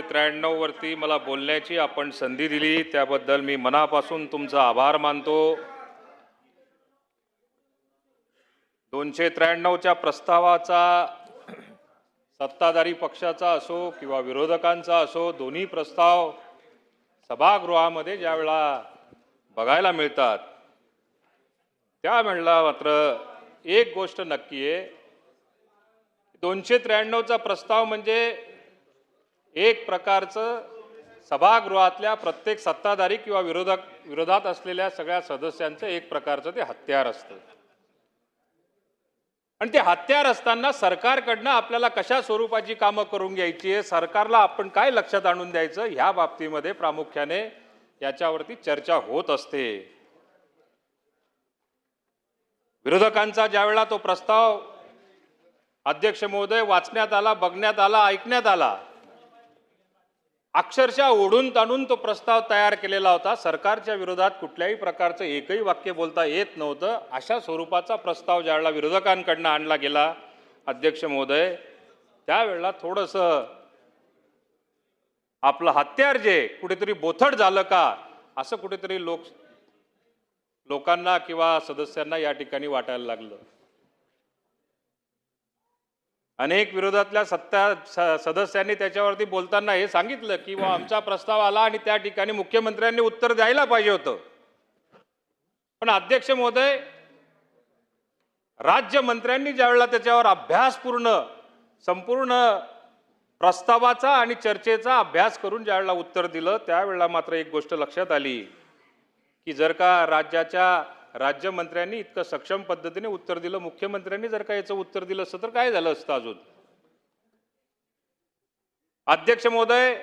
त्र्याण्णव वरती मला बोलण्याची आपण संधी दिली. त्याबद्दल मी मनापासून तुमचा आभार मानतो. दोनशे त्र्याण्णवच्या प्रस्तावाचा सत्ताधारी पक्षाचा असो किंवा विरोधकांचा असो दोन्ही प्रस्ताव सभागृहामध्ये ज्या वेळा बघायला मिळतात त्यावेळेला मात्र एक गोष्ट नक्की आहे. दोनशे त्र्याण्णवचा प्रस्ताव म्हणजे एक प्रकारचं सभागृहातल्या प्रत्येक सत्ताधारी किंवा विरोधक विरोधात असलेल्या सगळ्या सदस्यांचं एक प्रकारचं ते हत्यार असतं. आणि ते हत्यार असताना सरकारकडनं आपल्याला कशा स्वरूपाची कामं करून घ्यायची आहे सरकारला आपण काय लक्षात आणून द्यायचं ह्या बाबतीमध्ये प्रामुख्याने याच्यावरती चर्चा होत असते. विरोधकांचा ज्यावेळेला तो प्रस्ताव अध्यक्ष महोदय वाचण्यात आला बघण्यात आला ऐकण्यात आला अक्षरशः ओढून ताणून तो प्रस्ताव तयार केलेला होता. सरकारच्या विरोधात कुठल्याही प्रकारचं एकही वाक्य बोलता येत नव्हतं. अशा स्वरूपाचा प्रस्ताव ज्यावेळेला विरोधकांकडनं आणला गेला अध्यक्ष महोदय त्यावेळेला थोडंसं आपलं हत्यार जे कुठेतरी बोथड झालं का असं कुठेतरी लोक लोकांना किंवा सदस्यांना या ठिकाणी वाटायला लागलं. अनेक विरोधातल्या सत्ता स- सदस्यांनी त्याच्यावरती बोलताना हे सांगितलं की व आमचा प्रस्ताव आला आणि त्या ठिकाणी मुख्यमंत्र्यांनी उत्तर द्यायला पाहिजे होतं. पण अध्यक्ष महोदय राज्यमंत्र्यांनी ज्यावेळेला त्याच्यावर अभ्यासपूर्ण संपूर्ण प्रस्तावाचा आणि चर्चेचा अभ्यास करून ज्यावेळेला उत्तर दिलं त्यावेळेला मात्र एक गोष्ट लक्षात आली की जर का राज्याच्या राज्यमंत्र्यांनी इतकं सक्षम पद्धतीने उत्तर दिलं. मुख्यमंत्र्यांनी जर का याचं उत्तर दिलं असतं तर काय झालं असतं अजून? अध्यक्ष महोदय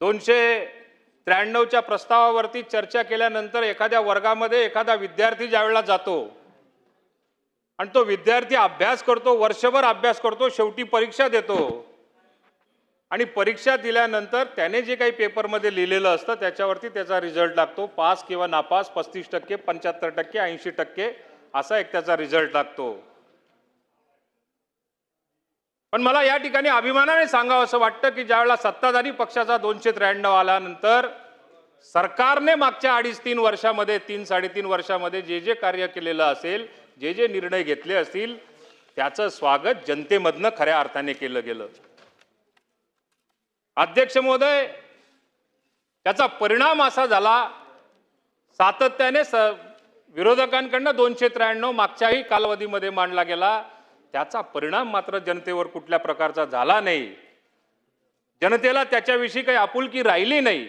दोनशे त्र्याण्णवच्या प्रस्तावावरती चर्चा केल्यानंतर एखाद्या वर्गामध्ये एखादा विद्यार्थी ज्यावेळेला जातो आणि तो विद्यार्थी अभ्यास करतो वर्षभर अभ्यास करतो शेवटी परीक्षा देतो आणि परीक्षा दिल्यानंतर त्याने जे काही पेपरमध्ये लिहिलेलं असतं त्याच्यावरती त्याचा रिझल्ट लागतो. पास किंवा नापास पस्तीस टक्के पंच्याहत्तर टक्के ऐंशी टक्के असा एक त्याचा रिझल्ट लागतो. पण मला या ठिकाणी अभिमानाने सांगावं असं वाटतं की ज्यावेळेला सत्ताधारी पक्षाचा दोनशे त्र्याण्णव आल्यानंतर सरकारने मागच्या अडीच तीन वर्षामध्ये तीन साडेतीन वर्षामध्ये जे जे कार्य केलेलं असेल जे जे निर्णय घेतले असतील त्याचं स्वागत जनतेमधनं खऱ्या अर्थाने केलं गेलं. अध्यक्ष महोदय त्याचा परिणाम असा झाला सातत्याने स विरोधकांकडनं दोनशे त्र्याण्णव मागच्याही कालावधीमध्ये मांडला गेला. त्याचा परिणाम मात्र जनतेवर कुठल्या प्रकारचा झाला नाही. जनतेला त्याच्याविषयी काही आपुलकी राहिली नाही.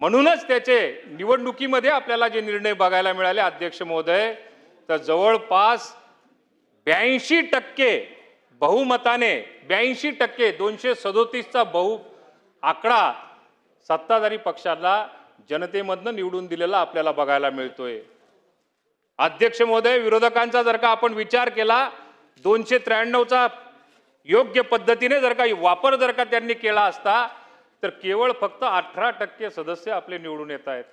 म्हणूनच त्याचे निवडणुकीमध्ये आपल्याला जे निर्णय बघायला मिळाले अध्यक्ष महोदय तर जवळपास ब्याऐंशी टक्के बहुमताने ब्याऐंशी टक्के दोनशे सदोतीसचा बहु आकडा सत्ताधारी पक्षाला जनतेमधनं निवडून दिलेला आपल्याला बघायला मिळतोय. अध्यक्ष महोदय विरोधकांचा जर का आपण विचार केला दोनशे त्र्याण्णवचा योग्य पद्धतीने जर का वापर जर का त्यांनी केला असता तर केवळ फक्त अठरा टक्के सदस्य आपले निवडून येत आहेत.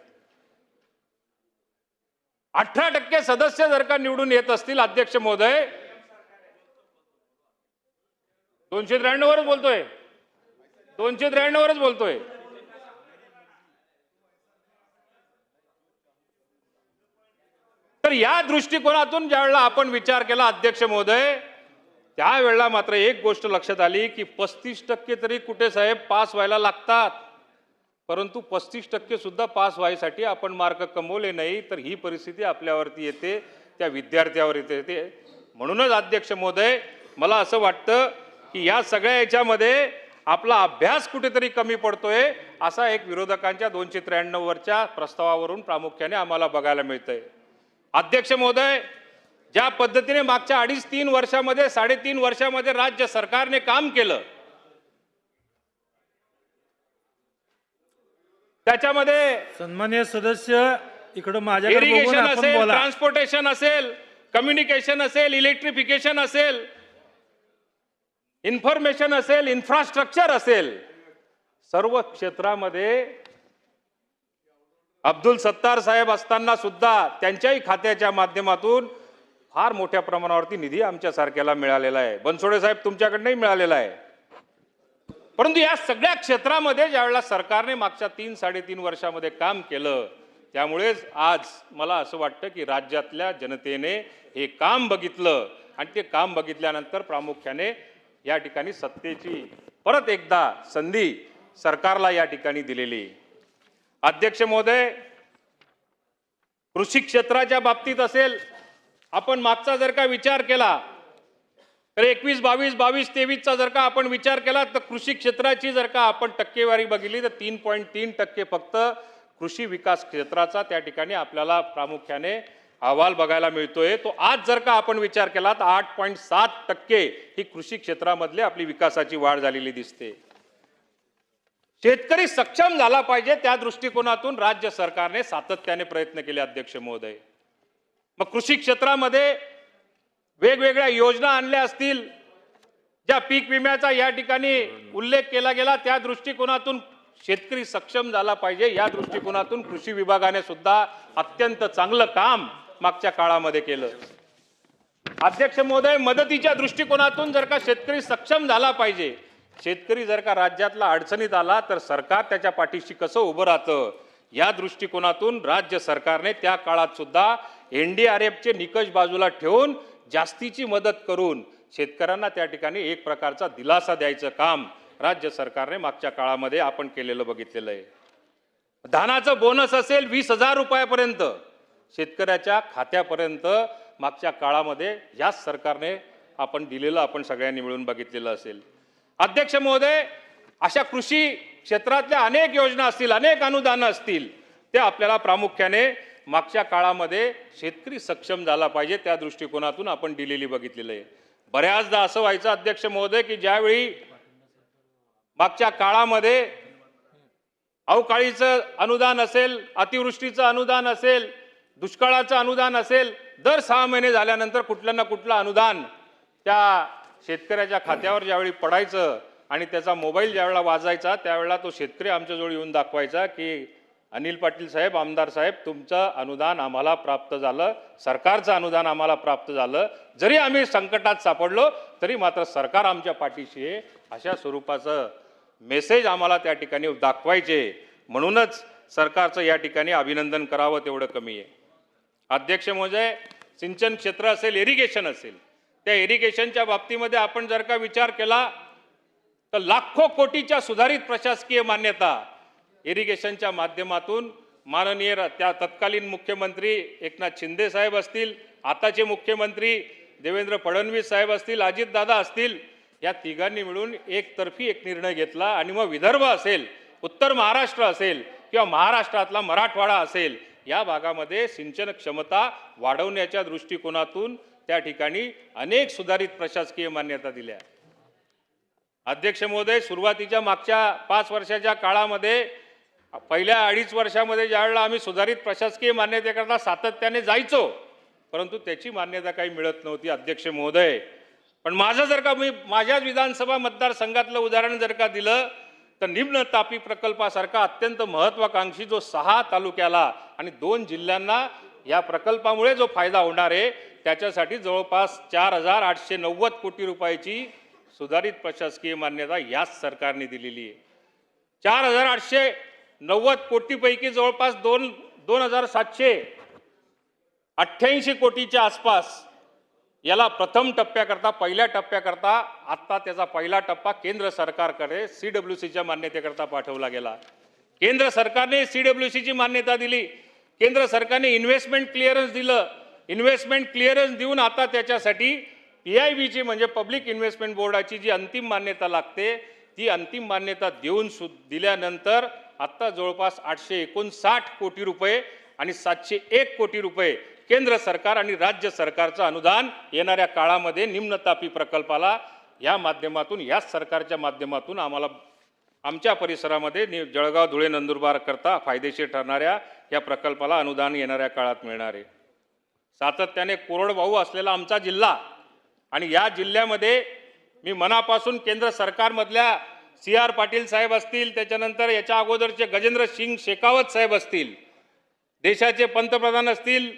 अठरा टक्के सदस्य जर का निवडून येत असतील अध्यक्ष महोदय दोनशे त्र्याण्णववरच बोलतोय. दोनशे त्र्याण्णववरच बोलतोय. तर या दृष्टिकोनातून ज्यावेळेला आपण विचार केला अध्यक्ष महोदय त्यावेळेला मात्र एक गोष्ट लक्षात आली की पस्तीस टक्के तरी कुठे साहेब पास व्हायला लागतात. परंतु पस्तीस टक्के सुद्धा पास व्हायसाठी आपण मार्क कमवले नाही तर ही परिस्थिती आपल्यावरती येते त्या विद्यार्थ्यावर येते. म्हणूनच अध्यक्ष महोदय मला असं वाटतं की या सगळ्या याच्यामध्ये आपला अभ्यास कुठेतरी कमी पडतोय असा एक विरोधकांच्या दोनशे त्र्याण्णव वरच्या प्रस्तावावरून प्रामुख्याने आम्हाला बघायला मिळतंय. अध्यक्ष महोदय ज्या पद्धतीने मागच्या अडीच तीन वर्षामध्ये साडेतीन वर्षामध्ये राज्य सरकारने काम केलं त्याच्यामध्ये सन्मान्य सदस्य इकडं बघून इरिगेशन असेल ट्रान्सपोर्टेशन असेल कम्युनिकेशन असेल इलेक्ट्रिफिकेशन असेल इन्फॉर्मेशन असेल इन्फ्रास्ट्रक्चर असेल सर्व क्षेत्रामध्ये अब्दुल सत्तार साहेब असताना सुद्धा त्यांच्याही खात्याच्या माध्यमातून फार मोठ्या प्रमाणावरती निधी आमच्या सारख्याला मिळालेला आहे. बनसोडे साहेब तुमच्याकडनंही मिळालेला आहे. परंतु या सगळ्या क्षेत्रामध्ये ज्यावेळेला सरकारने मागच्या तीन साडेतीन वर्षामध्ये काम केलं त्यामुळेच आज मला असं वाटतं की राज्यातल्या जनतेने हे काम बघितलं. आणि ते काम बघितल्यानंतर प्रामुख्याने या ठिकाणी सत्तेची परत एकदा संधी सरकारला या ठिकाणी दिलेली. अध्यक्ष महोदय कृषी क्षेत्राच्या बाबतीत असेल आपण मागचा जर का विचार केला तर एकवीस बावीस बावीस तेवीसचा जर का आपण विचार केला तर कृषी क्षेत्राची जर का आपण टक्केवारी बघितली तर तीन पॉईंट तीन टक्के फक्त कृषी विकास क्षेत्राचा त्या ठिकाणी आपल्याला प्रामुख्याने अहवाल बघायला मिळतोय. तो आज जर का आपण विचार केला तर आठ पॉईंट सात टक्के ही कृषी क्षेत्रामधली आपली विकासाची वाढ झालेली दिसते. शेतकरी सक्षम झाला पाहिजे त्या दृष्टिकोनातून राज्य सरकारने सातत्याने प्रयत्न केले अध्यक्ष महोदय. मग कृषी क्षेत्रामध्ये वेगवेगळ्या योजना आणल्या असतील. ज्या पीक विम्याचा या ठिकाणी उल्लेख केला गेला त्या दृष्टिकोनातून शेतकरी सक्षम झाला पाहिजे. या दृष्टिकोनातून कृषी विभागाने सुद्धा अत्यंत चांगलं काम मागच्या काळामध्ये केलं. अध्यक्ष महोदय मदतीच्या दृष्टिकोनातून जर का शेतकरी सक्षम झाला पाहिजे शेतकरी जर का राज्यातला अडचणीत आला तर सरकार त्याच्या पाठीशी कसं उभं राहतं? या दृष्टिकोनातून राज्य सरकारने त्या काळात सुद्धा एन डी आर एफचे निकष बाजूला ठेवून जास्तीची मदत करून शेतकऱ्यांना त्या ठिकाणी एक प्रकारचा दिलासा द्यायचं काम राज्य सरकारने मागच्या काळामध्ये आपण केलेलं बघितलेलं आहे. धानाचं बोनस असेल वीस हजार रुपयापर्यंत. शेतकऱ्याच्या खात्यापर्यंत मागच्या काळामध्ये याच सरकारने आपण दिलेलं आपण सगळ्यांनी मिळून बघितलेलं असेल. अध्यक्ष महोदय अशा कृषी क्षेत्रातल्या अनेक योजना असतील अनेक अनुदानं असतील ते आपल्याला प्रामुख्याने मागच्या काळामध्ये शेतकरी सक्षम झाला पाहिजे त्या दृष्टिकोनातून आपण दिलेली बघितलेलं आहे. बऱ्याचदा असं व्हायचं अध्यक्ष महोदय की ज्यावेळी मागच्या काळामध्ये अवकाळीचं अनुदान असेल अतिवृष्टीचं अनुदान असेल दुष्काळाचं अनुदान असेल दर सहा महिने झाल्यानंतर कुठलं ना कुठलं अनुदान त्या शेतकऱ्याच्या खात्यावर ज्यावेळी पडायचं आणि त्याचा मोबाईल ज्यावेळेला वाजायचा त्यावेळेला तो शेतकरी आमच्याजवळ येऊन दाखवायचा की अनिल पाटील साहेब आमदार साहेब तुमचं अनुदान आम्हाला प्राप्त झालं सरकारचं अनुदान आम्हाला प्राप्त झालं. जरी आम्ही संकटात सापडलो तरी मात्र सरकार आमच्या पाठीशी आहे. अशा स्वरूपाचं मेसेज आम्हाला त्या ठिकाणी दाखवायचे. म्हणूनच सरकारचं या ठिकाणी अभिनंदन करावं तेवढं कमी आहे. अध्यक्ष महोदय सिंचन क्षेत्र असेल इरिगेशन असेल. त्या इरिगेशनच्या बाबतीमध्ये आपण जर का विचार केला तर लाखो कोटीच्या सुधारित प्रशासकीय मान्यता इरिगेशनच्या माध्यमातून माननीय त्या तत्कालीन मुख्यमंत्री एकनाथ शिंदे साहेब असतील आताचे मुख्यमंत्री देवेंद्र फडणवीस साहेब असतील अजितदादा असतील या तिघांनी मिळून एकतर्फी एक निर्णय घेतला. आणि मग विदर्भ असेल उत्तर महाराष्ट्र असेल किंवा महाराष्ट्रातला मराठवाडा असेल या भागामध्ये सिंचन क्षमता वाढवण्याच्या दृष्टिकोनातून त्या ठिकाणी अनेक सुधारित प्रशासकीय मान्यता दिल्या. अध्यक्ष महोदय सुरुवातीच्या मागच्या पाच वर्षाच्या काळामध्ये पहिल्या अडीच वर्षामध्ये ज्यावेळेला आम्ही सुधारित प्रशासकीय मान्यतेकरता सातत्याने जायचो परंतु त्याची मान्यता काही मिळत नव्हती अध्यक्ष महोदय. पण माझं जर का मी माझ्याच विधानसभा मतदारसंघातलं उदाहरण जर का दिलं तर निम्न तापी प्रकल्पासारखा अत्यंत महत्वाकांक्षी जो सहा तालुक्याला आणि दोन जिल्ह्यांना या प्रकल्पामुळे जो फायदा होणार आहे त्याच्यासाठी जवळपास चार हजार आठशे नव्वद कोटी रुपयाची सुधारित प्रशासकीय मान्यता याच सरकारने दिलेली आहे. चार हजार आठशे नव्वद कोटीपैकी जवळपास दोन दोन हजार सातशे अठ्ठ्याऐंशी कोटीच्या आसपास याला प्रथम टप्प्याकरता पहिल्या टप्प्याकरता आत्ता त्याचा पहिला टप्पा केंद्र सरकारकडे सी डब्ल्यू सीच्या मान्यतेकरता पाठवला गेला. केंद्र सरकारने सी डब्ल्यू सीची मान्यता दिली. केंद्र सरकारने इन्व्हेस्टमेंट क्लिअरन्स दिलं. इन्व्हेस्टमेंट क्लिअरन्स देऊन आता त्याच्यासाठी पी आय बीची म्हणजे पब्लिक इन्व्हेस्टमेंट बोर्डाची जी अंतिम मान्यता लागते ती अंतिम मान्यता देऊन सु दिल्यानंतर आत्ता जवळपास आठशे एकोणसाठ कोटी रुपये आणि सातशे एक कोटी रुपये केंद्र सरकार आणि राज्य सरकारचं अनुदान येणाऱ्या काळामध्ये निम्नतापी प्रकल्पाला या माध्यमातून याच सरकारच्या माध्यमातून आम्हाला आमच्या परिसरामध्ये नि- जळगाव धुळे नंदुरबार करता फायदेशीर ठरणाऱ्या या प्रकल्पाला अनुदान येणाऱ्या काळात मिळणार. आहे सातत्याने कोरडवाहू असलेला आमचा जिल्हा आणि या जिल्ह्यामध्ये मी मनापासून केंद्र सरकारमधल्या सी आर पाटील साहेब असतील त्याच्यानंतर याच्या अगोदरचे गजेंद्र सिंग शेखावत साहेब असतील देशाचे पंतप्रधान असतील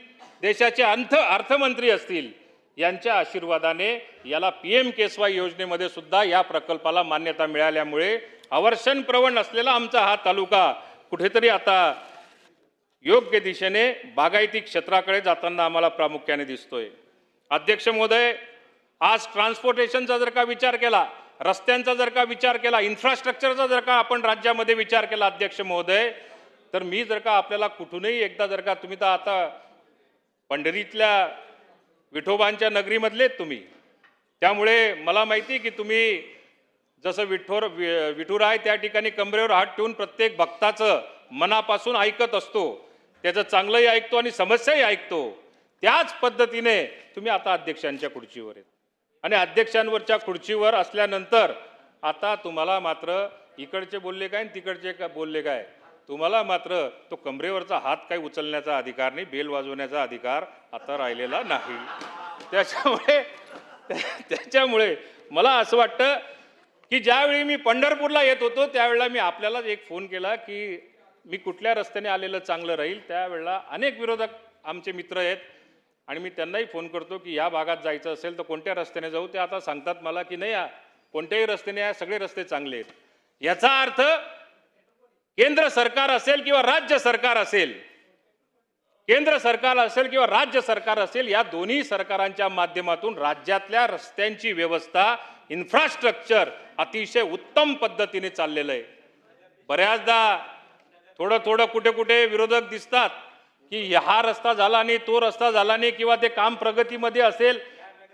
देशाचे अंथ अर्थमंत्री असतील यांच्या आशीर्वादाने याला पी एम केसवाय योजनेमध्ये सुद्धा या प्रकल्पाला मान्यता मिळाल्यामुळे अवर्षण प्रवण असलेला आमचा हा तालुका कुठेतरी आता योग्य दिशेने बागायती क्षेत्राकडे जाताना आम्हाला प्रामुख्याने दिसतोय. अध्यक्ष महोदय आज ट्रान्सपोर्टेशनचा जर का विचार केला रस्त्यांचा जर का विचार केला इन्फ्रास्ट्रक्चरचा जर का आपण राज्यामध्ये विचार केला अध्यक्ष महोदय तर मी जर का आपल्याला कुठूनही एकदा जर का तुम्ही तर आता पंढरीतल्या विठोबांच्या नगरीमधलेत तुम्ही. त्यामुळे मला माहिती की तुम्ही जसं विठोर वि- विठुराय त्या ठिकाणी कमरेवर हात ठेवून प्रत्येक भक्ताचं मनापासून ऐकत असतो. त्याचं चांगलंही ऐकतो आणि समस्याही ऐकतो. त्याच पद्धतीने तुम्ही आता अध्यक्षांच्या खुर्चीवर आहेत. आणि अध्यक्षांवरच्या खुर्चीवर असल्यानंतर आता तुम्हाला मात्र इकडचे बोलले काय आणि तिकडचे का बोलले काय? तुम्हाला मात्र तो कमरेवरचा हात काही उचलण्याचा अधिकार नाही बेल वाजवण्याचा अधिकार आता राहिलेला नाही. त्याच्यामुळे त्याच्यामुळे मला असं वाटतं की ज्यावेळी मी पंढरपूरला येत होतो त्यावेळेला मी आपल्यालाच एक फोन केला की मी कुठल्या रस्त्याने आलेलं चांगलं राहील. त्यावेळेला अनेक विरोधक आमचे मित्र आहेत आणि मी त्यांनाही फोन करतो की या भागात जायचं असेल तर कोणत्या रस्त्याने जाऊ? ते आता सांगतात मला की नाही या कोणत्याही रस्त्याने या सगळे रस्ते चांगले आहेत. याचा अर्थ केंद्र सरकार असेल किंवा राज्य सरकार असेल केंद्र सरकार असेल किंवा राज्य सरकार असेल या दोन्ही सरकारांच्या माध्यमातून राज्यातल्या रस्त्यांची व्यवस्था इन्फ्रास्ट्रक्चर अतिशय उत्तम पद्धतीने चाललेलं आहे. बऱ्याचदा थोडं थोडं कुठे कुठे विरोधक दिसतात की हा रस्ता झाला नाही तो रस्ता झाला नाही किंवा ते काम प्रगतीमध्ये असेल.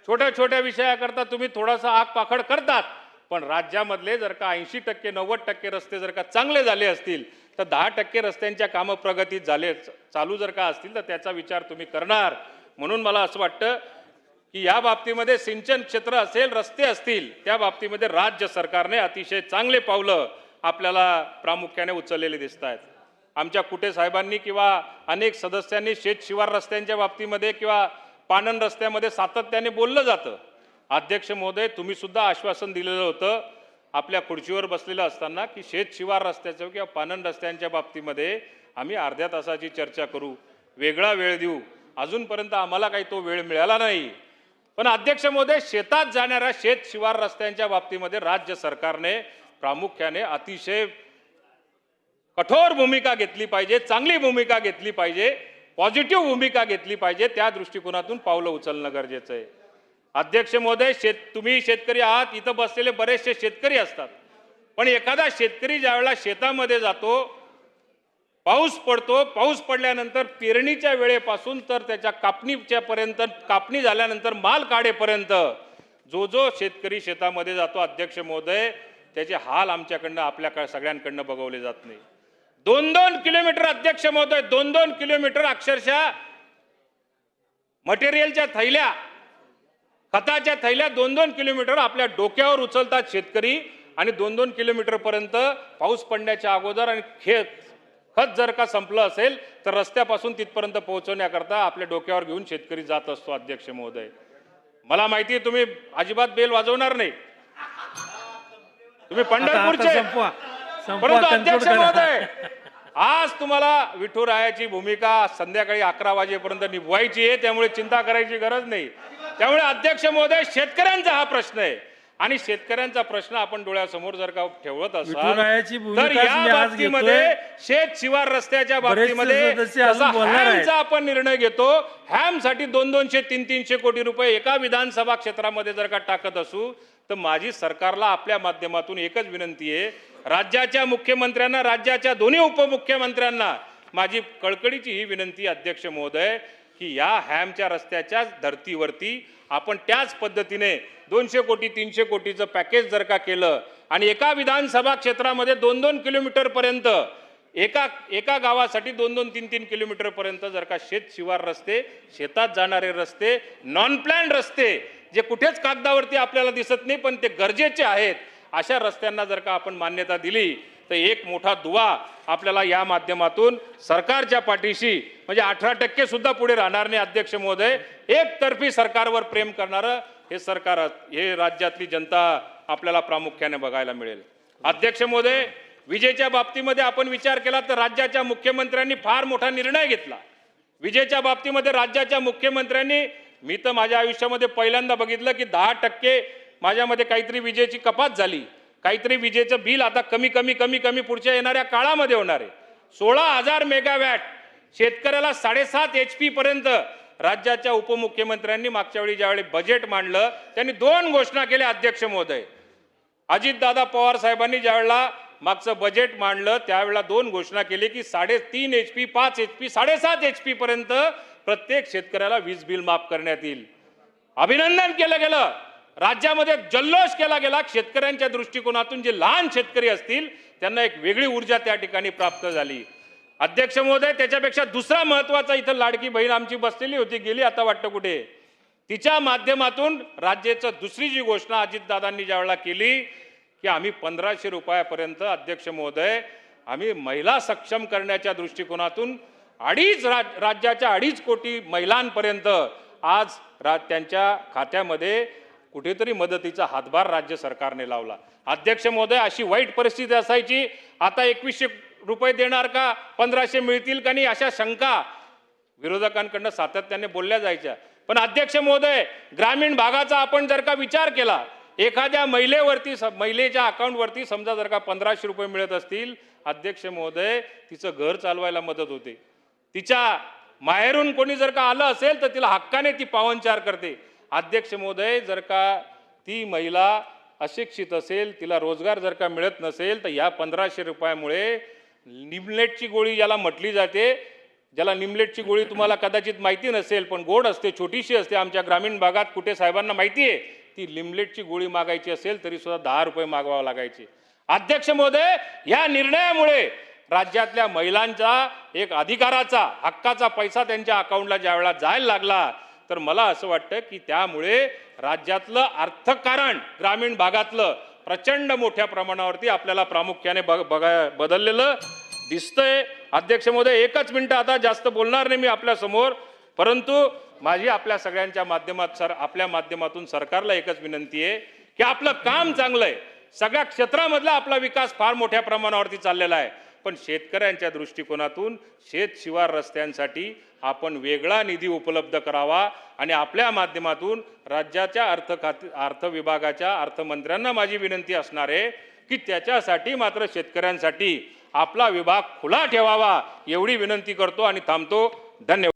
छोट्या छोट्या विषयाकरता तुम्ही थोडासा आग पाखड करतात. पण राज्यामधले जर का ऐंशी टक्के नव्वद टक्के रस्ते जर का चांगले झाले असतील तर दहा टक्के रस्त्यांच्या कामं प्रगतीत झाले चालू जर का असतील तर त्याचा विचार तुम्ही करणार. म्हणून मला असं वाटतं की या बाबतीमध्ये सिंचन क्षेत्र असेल रस्ते असतील त्या बाबतीमध्ये राज्य सरकारने अतिशय चांगले पावलं आपल्याला प्रामुख्याने उचललेले दिसत आहेत. आमच्या कुटे साहेबांनी किंवा अनेक सदस्यांनी शेतशिवार रस्त्यांच्या बाबतीमध्ये किंवा पानन रस्त्यामध्ये सातत्याने बोललं जातं. अध्यक्ष महोदय तुम्ही सुद्धा आश्वासन दिलेलं होतं आपल्या खुर्चीवर बसलेलं असताना की शेत शिवार रस्त्याचं किंवा पानन रस्त्यांच्या बाबतीमध्ये आम्ही अर्ध्या तासाची चर्चा करू वेगळा वेळ देऊ. अजूनपर्यंत आम्हाला काही तो वेळ मिळाला नाही. पण अध्यक्ष महोदय शेतात जाणाऱ्या शेत शिवार रस्त्यांच्या बाबतीमध्ये राज्य सरकारने प्रामुख्याने अतिशय कठोर भूमिका घेतली पाहिजे चांगली भूमिका घेतली पाहिजे पॉझिटिव्ह भूमिका घेतली पाहिजे त्या दृष्टिकोनातून पावलं उचलणं गरजेचं आहे. अध्यक्ष महोदय शेत तुम्ही शेतकरी आहात इथं बसलेले बरेचसे शेतकरी असतात. पण एखादा शेतकरी ज्यावेळेला शेतामध्ये जातो पाऊस पडतो पाऊस पडल्यानंतर पेरणीच्या वेळेपासून तर त्याच्या कापणीच्या पर्यंत कापणी झाल्यानंतर माल काढेपर्यंत जो जो शेतकरी शेतामध्ये जातो अध्यक्ष महोदय त्याचे हाल आमच्याकडनं आपल्या सगळ्यांकडनं बघवले जात नाही. दोन दोन किलोमीटर अध्यक्ष महोदय दोन दोन किलोमीटर अक्षरशः मटेरियलच्या थैल्या खताच्या थैल्या दोन दोन किलोमीटर आपल्या डोक्यावर उचलतात शेतकरी आणि दोन दोन किलोमीटर पर्यंत पाऊस पडण्याच्या अगोदर आणि खेत खत जर का संपलं असेल तर रस्त्यापासून तिथपर्यंत पोहोचवण्याकरता आपल्या डोक्यावर घेऊन शेतकरी जात असतो अध्यक्ष महोदय. मला माहिती आहे तुम्ही अजिबात बेल वाजवणार नाही. तुम्ही पंढरपूरचे. परंतु अध्यक्ष. महोदय आज तुम्हाला विठुरायाची भूमिका संध्याकाळी अकरा वाजेपर्यंत निभवायची आहे त्यामुळे चिंता करायची गरज नाही. त्यामुळे अध्यक्ष महोदय शेतकऱ्यांचा हा प्रश्न आहे आणि शेतकऱ्यांचा प्रश्न आपण डोळ्यासमोर जर का ठेवत असाल तर या बाबतीमध्ये. शेत शिवार रस्त्याच्या बाबतीमध्ये. हॅमचा आपण निर्णय घेतो हॅमसाठी दोन दोनशे तीन तीनशे कोटी रुपये एका विधानसभा क्षेत्रामध्ये जर का टाकत असू तर माझी सरकारला आपल्या माध्यमातून एकच विनंती आहे राज्याच्या मुख्यमंत्र्यांना राज्याच्या दोन्ही उपमुख्यमंत्र्यांना माझी कळकळीची ही विनंती अध्यक्ष महोदय की या हॅमच्या रस्त्याच्या धर्तीवरती आपण त्याच पद्धतीने दोनशे कोटी तीनशे कोटीचं पॅकेज जर का केलं आणि एका विधानसभा क्षेत्रामध्ये दोन दोन किलोमीटरपर्यंत एका एका गावासाठी दोन दोन तीन तीन किलोमीटरपर्यंत जर का शेत शिवार रस्ते शेतात जाणारे रस्ते नॉन प्लॅन रस्ते जे कुठेच कागदावरती आपल्याला दिसत नाही पण ते गरजेचे आहेत अशा रस्त्यांना जर का आपण मान्यता दिली तर एक मोठा दुवा आपल्याला या माध्यमातून सरकारच्या पाठीशी म्हणजे अठरा टक्के सुद्धा पुढे राहणार नाही अध्यक्ष महोदय. एकतर्फी सरकारवर प्रेम करणारं हे सरकार हे राज्यातली जनता आपल्याला प्रामुख्याने बघायला मिळेल. अध्यक्ष महोदय विजेच्या बाबतीमध्ये आपण विचार केला तर राज्याच्या मुख्यमंत्र्यांनी फार मोठा निर्णय घेतला. विजेच्या बाबतीमध्ये राज्याच्या मुख्यमंत्र्यांनी मी तर माझ्या आयुष्यामध्ये पहिल्यांदा बघितलं की दहा टक्के माझ्यामध्ये काहीतरी विजेची कपात झाली. काहीतरी विजेचं बिल आता कमी कमी कमी कमी पुढच्या येणाऱ्या काळामध्ये होणार आहे. सोळा हजार मेगावॅट शेतकऱ्याला साडेसात एच पी पर्यंत राज्याच्या उपमुख्यमंत्र्यांनी मागच्या वेळी ज्यावेळी बजेट मांडलं त्यांनी दोन घोषणा केल्या अध्यक्ष महोदय. अजितदादा पवार साहेबांनी ज्यावेळेला मागचं बजेट मांडलं त्यावेळेला दोन घोषणा केली की साडेतीन एच पी पाच एच पी साडेसात एच पी पर्यंत प्रत्येक शेतकऱ्याला वीज बिल माफ करण्यात येईल. अभिनंदन केलं गेलं. राज्यामध्ये जल्लोष केला गेला. शेतकऱ्यांच्या दृष्टिकोनातून जे लहान शेतकरी असतील त्यांना एक वेगळी ऊर्जा त्या ठिकाणी प्राप्त झाली. अध्यक्ष महोदय त्याच्यापेक्षा दुसरा महत्त्वाचा इथं लाडकी बहीण आमची बसलेली होती गेली आता वाटतं कुठे? तिच्या माध्यमातून राज्याचं दुसरी जी घोषणा अजितदादांनी ज्यावेळेला केली की आम्ही पंधराशे रुपयापर्यंत अध्यक्ष महोदय आम्ही महिला सक्षम करण्याच्या दृष्टिकोनातून अडीच राज राज्याच्या अडीच कोटी महिलांपर्यंत आज रा त्यांच्या खात्यामध्ये कुठेतरी मदतीचा हातभार राज्य सरकारने लावला. अध्यक्ष महोदय अशी वाईट परिस्थिती असायची आता एकवीसशे रुपये देणार का पंधराशे मिळतील का नाही अशा शंका विरोधकांकडनं सातत्याने बोलल्या जायच्या. पण अध्यक्ष महोदय ग्रामीण भागाचा आपण जर का विचार केला एखाद्या महिलेवरती महिलेच्या अकाउंटवरती समजा जर का पंधराशे रुपये मिळत असतील अध्यक्ष महोदय तिचं घर चालवायला मदत होते. तिच्या माहेरून कोणी जर का आलं असेल तर तिला हक्काने ती पावनचार करते. अध्यक्ष महोदय जर का ती महिला अशिक्षित असेल तिला रोजगार जर का मिळत नसेल तर या पंधराशे रुपयामुळे निमलेटची गोळी ज्याला म्हटली जाते ज्याला निमलेटची गोळी तुम्हाला कदाचित माहिती नसेल पण गोड असते छोटीशी असते आमच्या ग्रामीण भागात कुठे साहेबांना माहिती आहे ती लिमलेटची गोळी मागायची असेल तरी सुद्धा दहा रुपये मागवावं लागायचे. अध्यक्ष महोदय या निर्णयामुळे राज्यातल्या महिलांचा एक अधिकाराचा हक्काचा पैसा त्यांच्या अकाउंटला ज्या वेळेला जायला लागला तर मला असं वाटतं की त्यामुळे राज्यातलं अर्थकारण ग्रामीण भागातलं प्रचंड मोठ्या प्रमाणावरती आपल्याला प्रामुख्याने बघ बघा बदललेलं दिसतंय. अध्यक्ष महोदय एकच मिनटं आता जास्त बोलणार नाही मी आपल्यासमोर परंतु माझी आपल्या सगळ्यांच्या माध्यमात सर आपल्या माध्यमातून सरकारला एकच विनंती आहे की आपलं काम चांगलं आहे सगळ्या क्षेत्रामधला आपला विकास फार मोठ्या प्रमाणावरती चाललेला आहे. पण शेतकऱ्यांच्या दृष्टिकोनातून शेतशिवार रस्त्यांसाठी आपण वेगळा निधी उपलब्ध करावा आणि आपल्या माध्यमातून राज्याच्या अर्थ खाते अर्थ विभागाच्या अर्थमंत्र्यांना माझी विनंती असणार आहे की त्याच्यासाठी मात्र शेतकऱ्यांसाठी आपला विभाग खुला ठेवावा एवढी विनंती करतो आणि थांबतो. धन्यवाद.